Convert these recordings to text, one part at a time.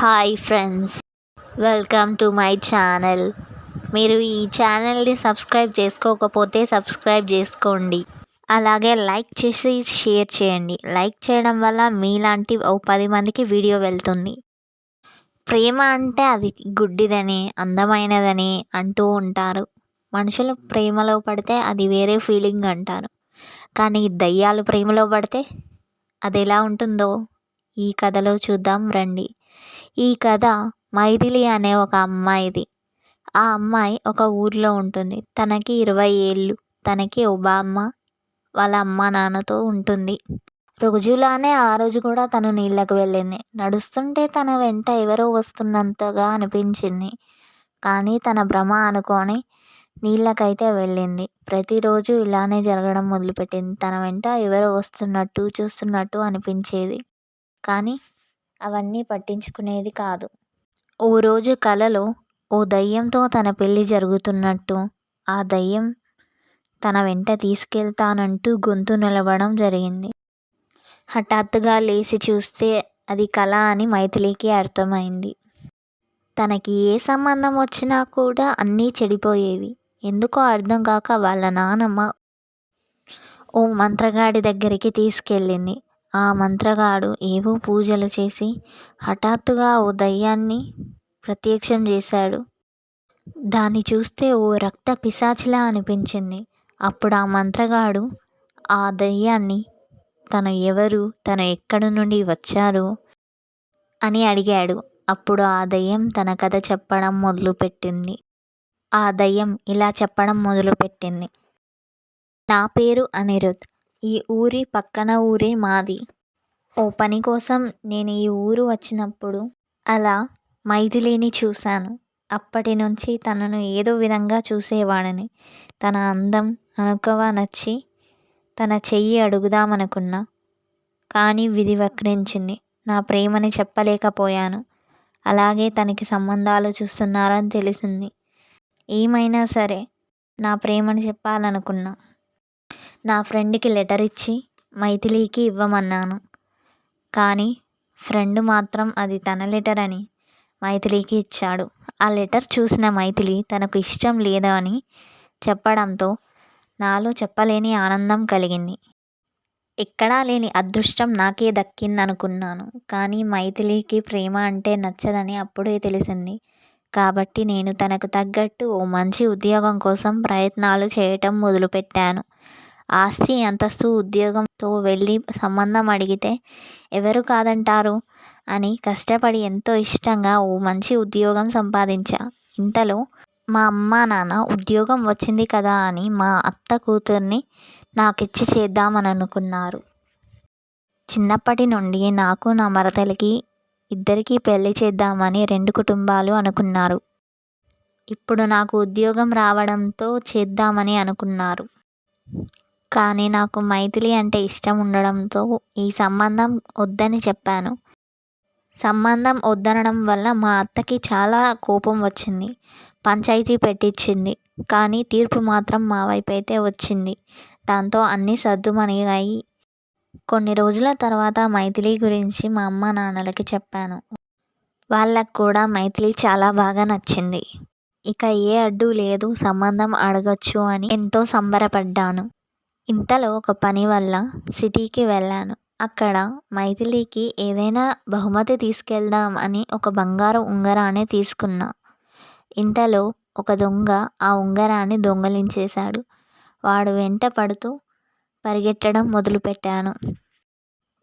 Hi friends welcome to my channel మీరు ఈ ఛానల్ని సబ్స్క్రైబ్ చేసుకోకపోతే సబ్స్క్రైబ్ చేసుకోండి. అలాగే లైక్ చేసి షేర్ చేయండి. లైక్ చేయడం వల్ల మీలాంటి ఓ పది మందికి వీడియో వెళ్తుంది. ప్రేమ అంటే అది గుడ్డిదని అందమైనదని అంటూ ఉంటారు. మనుషులు ప్రేమలో పడితే అది వేరే ఫీలింగ్ అంటారు. కానీ దయ్యాలు ప్రేమలో పడితే అది ఎలా ఉంటుందో ఈ కథలో చూద్దాం రండి. ఈ కథ మైథిలి అనే ఒక అమ్మాయిది. ఆ అమ్మాయి ఒక ఊర్లో ఉంటుంది. తనకి ఇరవై ఏళ్ళు. తనకి ఒక వాళ్ళ అమ్మ నాన్నతో ఉంటుంది. రోజులానే ఆ రోజు కూడా తను నీళ్ళకు వెళ్ళింది. నడుస్తుంటే తన వెంట ఎవరో వస్తున్నంతగా అనిపించింది. కానీ తన భ్రమ అనుకొని నీళ్ళకైతే వెళ్ళింది. ప్రతిరోజు ఇలానే జరగడం మొదలుపెట్టింది. తన వెంట ఎవరో వస్తున్నట్టు చూస్తున్నట్టు అనిపించేది. కానీ అవన్నీ పట్టించుకునేది కాదు. ఓ రోజు కలలో ఓ దయ్యంతో తన పెళ్ళి జరుగుతున్నట్టు ఆ దయ్యం తన వెంట తీసుకెళ్తానంటూ గొంతు నిలవడం జరిగింది. హఠాత్తుగా లేచి చూస్తే అది కళ అని మైథిలికి అర్థమైంది. తనకి ఏ సంబంధం వచ్చినా కూడా అన్నీ చెడిపోయేవి. ఎందుకో అర్థం కాక వాళ్ళ నానమ్మ ఓ మంత్రగాడి దగ్గరికి తీసుకెళ్ళింది. ఆ మంత్రగాడు ఏవో పూజలు చేసి హఠాత్తుగా ఓ దయ్యాన్ని ప్రత్యక్షం చేశాడు. దాన్ని చూస్తే ఓ రక్త పిశాచిలా అనిపించింది. అప్పుడు ఆ మంత్రగాడు ఆ దయ్యాన్ని తను ఎవరు తను ఎక్కడి నుండి వచ్చారు అని అడిగాడు. అప్పుడు ఆ దయ్యం తన కథ చెప్పడం మొదలుపెట్టింది. ఆ దయ్యం ఇలా చెప్పడం మొదలుపెట్టింది. నా పేరు అనిరుద్. ఈ ఊరి పక్కన ఊరే మాది. ఓ పని కోసం నేను ఈ ఊరు వచ్చినప్పుడు అలా మైథిలిని చూశాను. అప్పటి నుంచి తనను ఏదో విధంగా చూసేవాడని. తన అందం అనుకవ నచ్చి తన చెయ్యి అడుగుదామనుకున్నా. కానీ విధి వక్రించింది. నా ప్రేమని చెప్పలేకపోయాను. అలాగే తనకి సంబంధాలు చూస్తున్నారని తెలిసింది. ఏమైనా సరే నా ప్రేమని చెప్పాలనుకున్నా. నా ఫ్రెండ్కి లెటర్ ఇచ్చి మైథిలికి ఇవ్వమన్నాను. కానీ ఫ్రెండ్ మాత్రం అది తన లెటర్ అని మైథిలికి ఇచ్చాడు. ఆ లెటర్ చూసిన మైథిలి తనకు ఇష్టం లేదు అని చెప్పడంతో నాలో చెప్పలేని ఆనందం కలిగింది. ఎక్కడా లేని అదృష్టం నాకే దక్కిందనుకున్నాను. కానీ మైథిలికి ప్రేమ అంటే నచ్చదని అప్పుడే తెలిసింది. కాబట్టి నేను తనకు తగ్గట్టు ఓ మంచి ఉద్యోగం కోసం ప్రయత్నాలు చేయటం మొదలుపెట్టాను. ఆస్తి అంతస్తు ఉద్యోగంతో వెళ్ళి సంబంధం అడిగితే ఎవరు కాదంటారు? అని కష్టపడి ఎంతో ఇష్టంగా ఓ మంచి ఉద్యోగం సంపాదించా. ఇంతలో మా అమ్మ నాన్న ఉద్యోగం వచ్చింది కదా అని మా అత్త కూతుర్ని నాకిచ్చి చేద్దామని అనుకున్నారు చిన్నప్పటి నుండి నాకు నా మరదలికి ఇద్దరికీ పెళ్ళి చేద్దామని రెండు కుటుంబాలు అనుకున్నారు. ఇప్పుడు నాకు ఉద్యోగం రావడంతో చేద్దామని అనుకున్నారు. కానీ నాకు మైథిలి అంటే ఇష్టం ఉండడంతో ఈ సంబంధం వద్దని చెప్పాను. సంబంధం వద్దనడం వల్ల మా అత్తకి చాలా కోపం వచ్చింది. పంచాయతీ పెట్టించింది కానీ తీర్పు మాత్రం మా వైపు అయితే వచ్చింది. దాంతో అన్నీ సర్దుమణిగాయి కొన్ని రోజుల తర్వాత మైథిలి గురించి మా అమ్మ నాన్నలకి చెప్పాను. వాళ్ళకు కూడా మైథిలి చాలా బాగా నచ్చింది. ఇక ఏ అడ్డు లేదు సంబంధం అడగచ్చు అని ఎంతో సంబరపడ్డాను. ఇంతలో ఒక పని వల్ల సిటీకి వెళ్ళాను. అక్కడ మైథిలికి ఏదైనా బహుమతి తీసుకెళ్దాం అని ఒక బంగారు ఉంగరాన్ని తీసుకున్నా. ఇంతలో ఒక దొంగ ఆ ఉంగరాన్ని దొంగలించేశాడు. వాడు వెంట పడుతూ పరిగెట్టడం మొదలుపెట్టాను.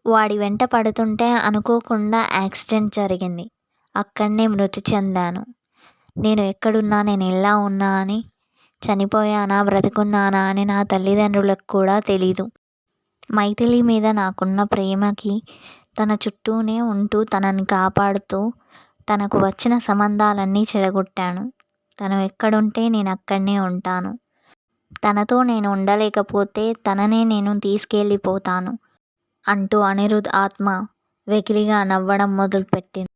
వాడి వెంట పడుతుంటే అనుకోకుండా యాక్సిడెంట్ జరిగింది. అక్కడనే మృతి చెందాను. నేను ఎక్కడున్నా నేను ఎలా ఉన్నా అని చనిపోయానా బ్రతుకున్నానా అని నా తల్లిదండ్రులకు కూడా తెలీదు. మైథిలి మీద నాకున్న ప్రేమకి తన చుట్టూనే ఉంటూ తనని కాపాడుతూ తనకు వచ్చిన సంబంధాలన్నీ చెడగొట్టాను. తను ఎక్కడుంటే నేను అక్కడనే ఉంటాను. తనతో నేను ఉండలేకపోతే తననే నేను తీసుకెళ్ళిపోతాను అంటూ అనిరుద్ ఆత్మ వెకిలిగా నవ్వడం మొదలుపెట్టింది.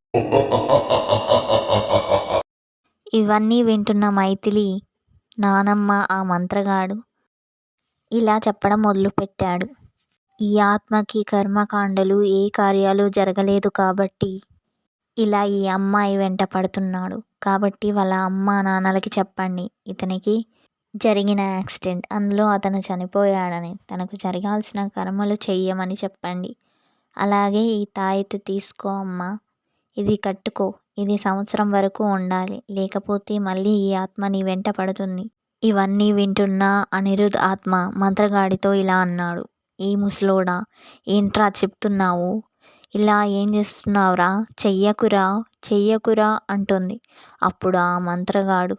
ఇవన్నీ వింటున్న మైథిలి నానమ్మ ఆ మంత్రగాడు ఇలా చెప్పడం మొదలుపెట్టాడు. ఈ ఆత్మకి కర్మకాండలు ఏ కార్యాలు జరగలేదు కాబట్టి ఇలా ఈ అమ్మాయి వెంట పడుతున్నాడు. కాబట్టి వాళ్ళ అమ్మ నాన్నలకి చెప్పండి ఇతనికి జరిగిన యాక్సిడెంట్. అందులో అతను చనిపోయాడని తనకు జరగాల్సిన కర్మలు చెయ్యమని చెప్పండి. అలాగే ఈ తాయెత్తు తీసుకో అమ్మ. ఇది కట్టుకో. ఇది సంవత్సరం వరకు ఉండాలి. లేకపోతే మళ్ళీ ఈ ఆత్మ నీ వెంట పడుతుంది. ఇవన్నీ వింటున్న అనిరుద్ ఆత్మ మంత్రగాడితో ఇలా అన్నాడు. ఈ ముసలోడా ఏంట్రా చెప్తున్నావు? ఇలా ఏం చేస్తున్నావురా? చెయ్యకురా చెయ్యకురా అంటుంది. అప్పుడు ఆ మంత్రగాడు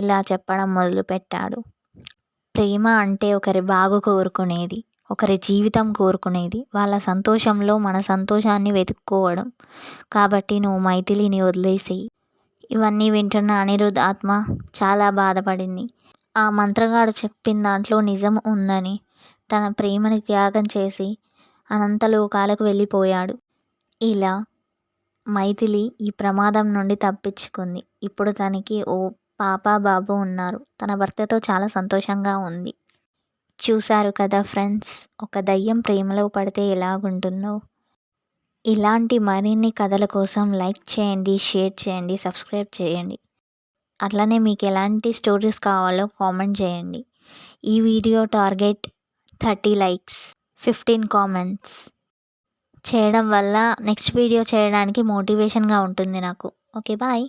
ఇలా చెప్పడం మొదలుపెట్టాడు. ప్రేమ అంటే ఒకరి బాగు కోరుకునేది ఒకరి జీవితం కోరుకునేది వాళ్ళ సంతోషంలో మన సంతోషాన్ని వెతుక్కోవడం. కాబట్టి నువ్వు మైథిలిని వదిలేసేయి. ఇవన్నీ వింటున్న అనిరుద్ ఆత్మ చాలా బాధపడింది. ఆ మంత్రగాడు చెప్పిన దాంట్లో నిజం ఉందని తన ప్రేమని త్యాగం చేసి అనంతలోకాలకు వెళ్ళిపోయాడు. ఇలా మైథిలి ఈ ప్రమాదం నుండి తప్పించుకుంది. ఇప్పుడు తనకి ఓ పాప బాబు ఉన్నారు. తన భర్తతో చాలా సంతోషంగా ఉంది. చూశారు కదా ఫ్రెండ్స్ ఒక దయ్యం ప్రేమలో పడితే ఎలాగుంటుందో? ఇలాంటి మరిన్ని కథల కోసం లైక్ చేయండి షేర్ చేయండి సబ్స్క్రైబ్ చేయండి. అట్లనే మీకు ఎలాంటి స్టోరీస్ కావాలో కామెంట్ చేయండి. ఈ video target thirty likes fifteen comments. చేయడం వల్ల నెక్స్ట్ వీడియో చేయడానికి మోటివేషన్గా ఉంటుంది నాకు. Okay bye.